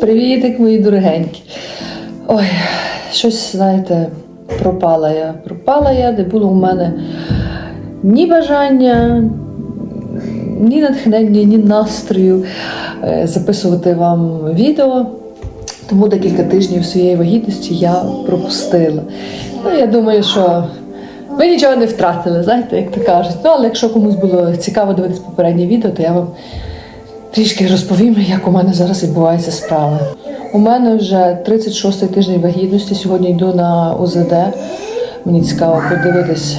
Привітик, мої дорогенькі. Ой, щось, знаєте, пропала я. Пропала я, де було у мене ні бажання, ні натхнення, ні настрою е, записувати вам відео. Тому декілька тижнів своєї вагітності я пропустила. Ну, я думаю, що ви нічого не втратили, знаєте, як то кажуть. Ну, але якщо комусь було цікаво дивитися попереднє відео, то я вам трішки розповім, як у мене зараз відбуваються справи. У мене вже 36-й тиждень вагітності. Сьогодні йду на ОЗД. Мені цікаво подивитись,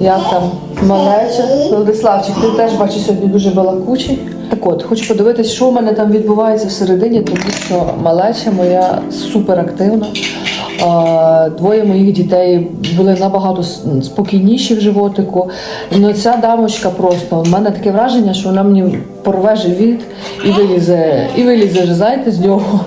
як там малеча. Владиславчик, ти теж бачу сьогодні дуже балакучий. Так от, хочу подивитись, що у мене там відбувається всередині, тому що малеча моя суперактивна. Двоє моїх дітей були набагато спокійніші в животику. Ну ця дамочка просто у мене таке враження, що вона мені порве живіт і вилізе, і вилізе ж, з нього.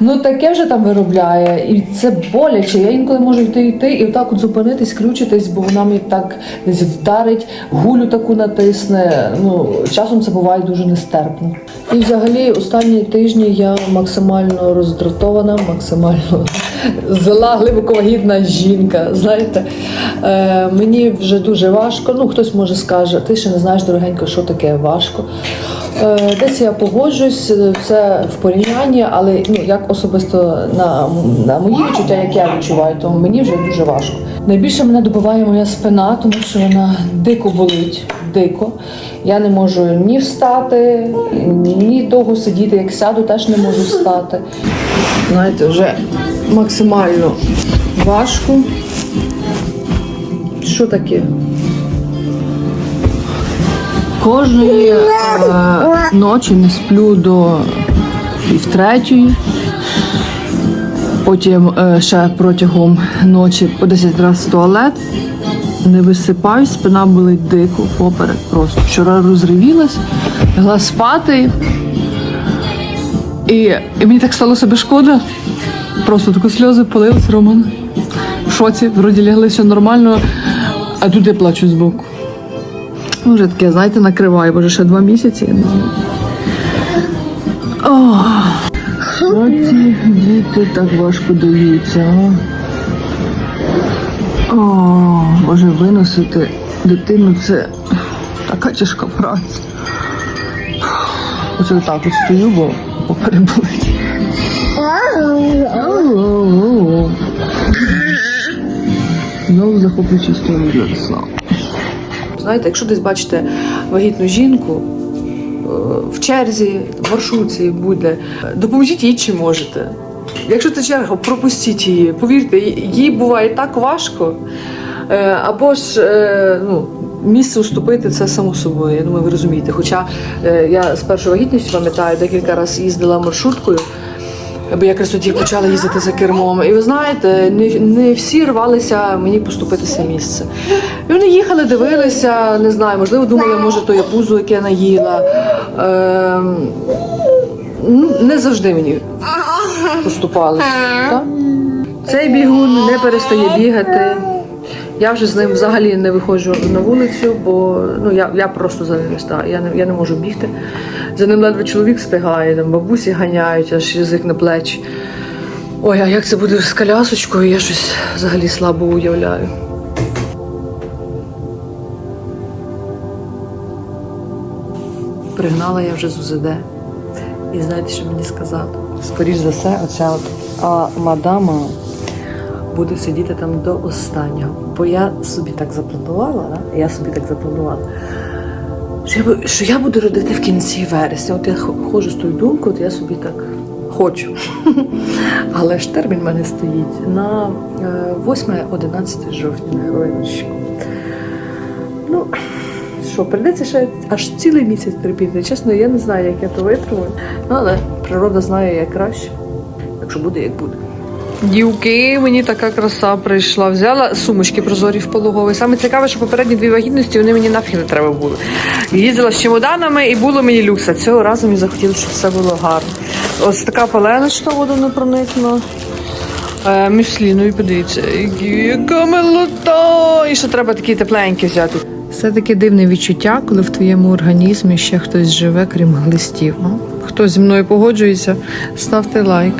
Ну таке вже там виробляє, і це боляче. Я інколи можу йти йти і отак от зупинитись, крючитись, бо вона мені так десь вдарить, гулю таку натисне. Ну часом це буває дуже нестерпно. І взагалі останні тижні я максимально роздратована, максимально зла, глибоковагітна жінка. Знаєте, е, мені вже дуже важко. Ну, хтось може скаже, ти ще не знаєш, дорогенько, що таке важко. Е, десь я погоджуюсь, це в порівнянні, але ну, як особисто на, на мої відчуття, як я відчуваю, то мені вже дуже важко. Найбільше мене добиває моя спина, тому що вона дико болить. Дико. Я не можу ні встати, ні довго сидіти. Як сяду, теж не можу встати. Знаєте, вже максимально важко. Що таке? Кожної е, ночі не сплю до пів третьої. Потім е, ще протягом ночі по 10 разів в туалет. Не висипаюсь, спина болить дико, поперек просто. Вчора розривілась, лягла спати. І, і мені так стало себе шкода. Просто такі сльози полились, Роман. В шоці, вроді лягли все нормально, а тут я плачу збоку. Ну, Вже таке, знаєте, накриває, бо вже ще два місяці. Я не знаю. Що ці діти так важко даються, а? О, Боже, виносити дитину це така тяжка праця. Оце так от стою, бо попереболить. Знову захоплюючи історію Владислава. Знаєте, якщо десь бачите вагітну жінку е, в черзі, в маршрутці будь-де, допоможіть їй чи можете. Якщо це черга, пропустіть її. Повірте, їй буває так важко. Е, Або ж е, ну, місце уступити це само собою. Я думаю, ви розумієте. Хоча я з першою вагітністю пам'ятаю, декілька разів їздила маршруткою. Бо якраз тоді почала їздити за кермом. І ви знаєте, не, не всі рвалися мені поступитися місце. І вони їхали, дивилися, не знаю, можливо, думали, може, то я пузо, яке наїла. Ну, не завжди мені поступалися. Цей бігун не перестає бігати. Я вже з ним взагалі не виходжу на вулицю, бо ну я, я просто за ним не стаю. Я не, я не можу бігти. За ним ледве чоловік встигає, там бабусі ганяють, аж язик на плечі. Ой, а як це буде з колясочкою, я щось взагалі слабо уявляю. Пригнала я вже з УЗД. І знаєте, що мені сказали? Скоріш за все, оця от а, мадама буде сидіти там до останнього. Бо я собі так запланувала, да? я собі так запланувала, що я, що я буду родити в кінці вересня. От я ходжу з тою думкою, от я собі так хочу. Але ж термін в мене стоїть на е, 8-11 жовтня на хвилиночку. Ну, що, прийдеться ще аж цілий місяць терпіти. Чесно, я не знаю, як я то витримую. Ну, але природа знає як краще. Якщо буде, як буде. Дівки, мені така краса прийшла. Взяла сумочки прозорі в пологовий. Саме цікаве, що попередні дві вагітності вони мені нафіг не треба були. Їздила з чемоданами і було мені люкса. Цього разу мені захотілося, щоб все було гарно. Ось така паленочка водонепроникна. Е, мюслі, ну і подивіться, яка милота. І ще треба такі тепленькі взяти. Все таке дивне відчуття, коли в твоєму організмі ще хтось живе, крім глистів. Ну, Хто зі мною погоджується, ставте лайк.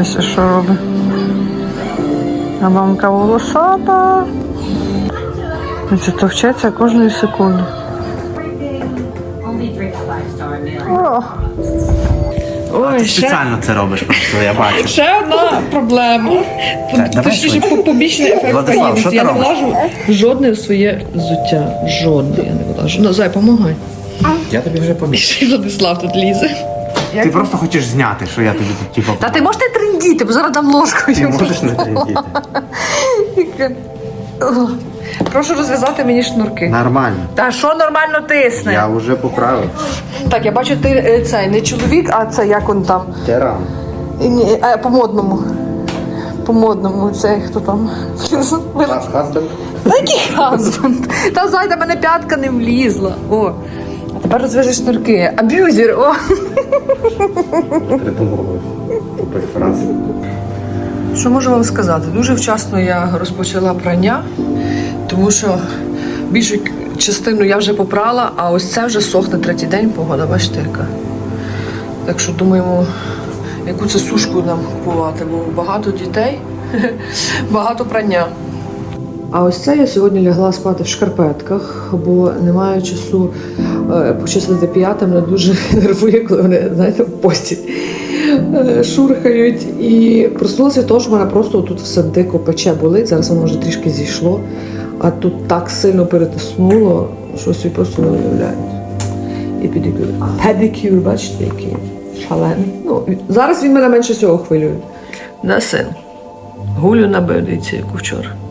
Ось що робить. А мамка волосата. Це товчеться кожної секунди. О. Ой, Ти ще, спеціально це робиш, просто я бачу. ще одна проблема. Точніше, побічний ефект Владислав, що ти Я не влажу жодне в своє взуття. Жодне я не влажу. Ну, зай, помагай. Я тобі вже поміг. Владислав тут лізе. Ти просто хочеш зняти, що я тобі тут типу. Та ти можеш не трендіти, бо зараз дам ложкою. Ти можеш не трендіти. Прошу розв'язати мені шнурки. Нормально. Та що нормально тисне? Я вже поправив. Так, я бачу, ти е, цей не чоловік, а це як он там. Тиран. Ні, а, по модному. По модному, це хто там? Ваш хазбенд. Та який хазбанд? Та зайда, мене п'ятка не влізла. О. Тепер розв'яжи шнурки. Аб'юзер, о. Придумав. Що можу вам сказати? Дуже вчасно я розпочала прання, тому що більшу частину я вже попрала, а ось це вже сохне третій день погода, бачите яка. Так що думаємо, яку це сушку нам купувати, бо багато дітей, багато прання. А ось це я сьогодні лягла спати в шкарпетках, бо немає часу е, почистити п'ята. Мене дуже нервує, коли вони, знаєте, в пості е, шурхають. І проснулася того, що мене просто тут все дико пече болить. Зараз воно вже трішки зійшло, а тут так сильно перетиснуло, що собі просто не уявляють. І педикюр. Педикюр, бачите, який шалений. Ну, зараз він мене менше всього хвилює. Да, син. Гулю на бедиці, яку вчора.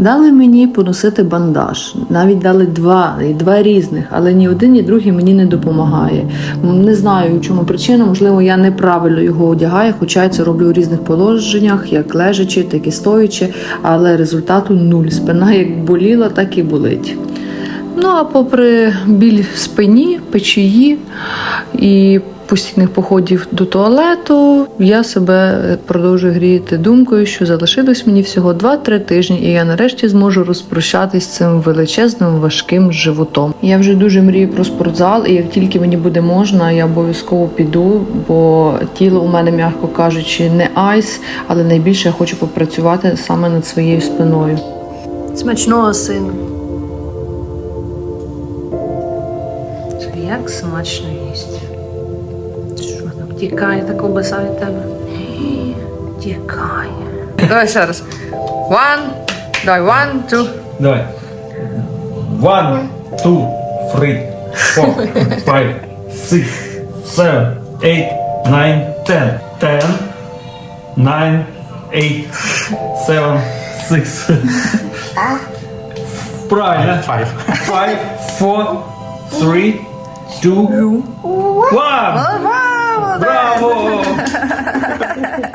Дали мені поносити бандаж. Навіть дали два, і два різних, але ні один, ні другий мені не допомагає. Не знаю, чому причина. Можливо, я неправильно його одягаю, хоча я це роблю у різних положеннях, як лежачи, так і стоячи, але результату нуль. Спина як боліла, так і болить. Ну а попри біль в спині, печії і постійних походів до туалету, я себе продовжую гріти думкою, що залишилось мені всього 2-3 тижні, і я нарешті зможу розпрощатись з цим величезним важким животом. Я вже дуже мрію про спортзал, і як тільки мені буде можна, я обов'язково піду, бо тіло у мене, м'яко кажучи, не айс, але найбільше я хочу попрацювати саме над своєю спиною. Смачного сину. Як смачно? Тікає та ковбаса від тебе. Тікає. Давай ще раз. One. Давай, one, two. Давай. One, two, three, four, five, six, seven, eight, nine, ten. Ten, nine, eight, seven, six. Правильно. Five. Five, four, three, two, one. Bravo!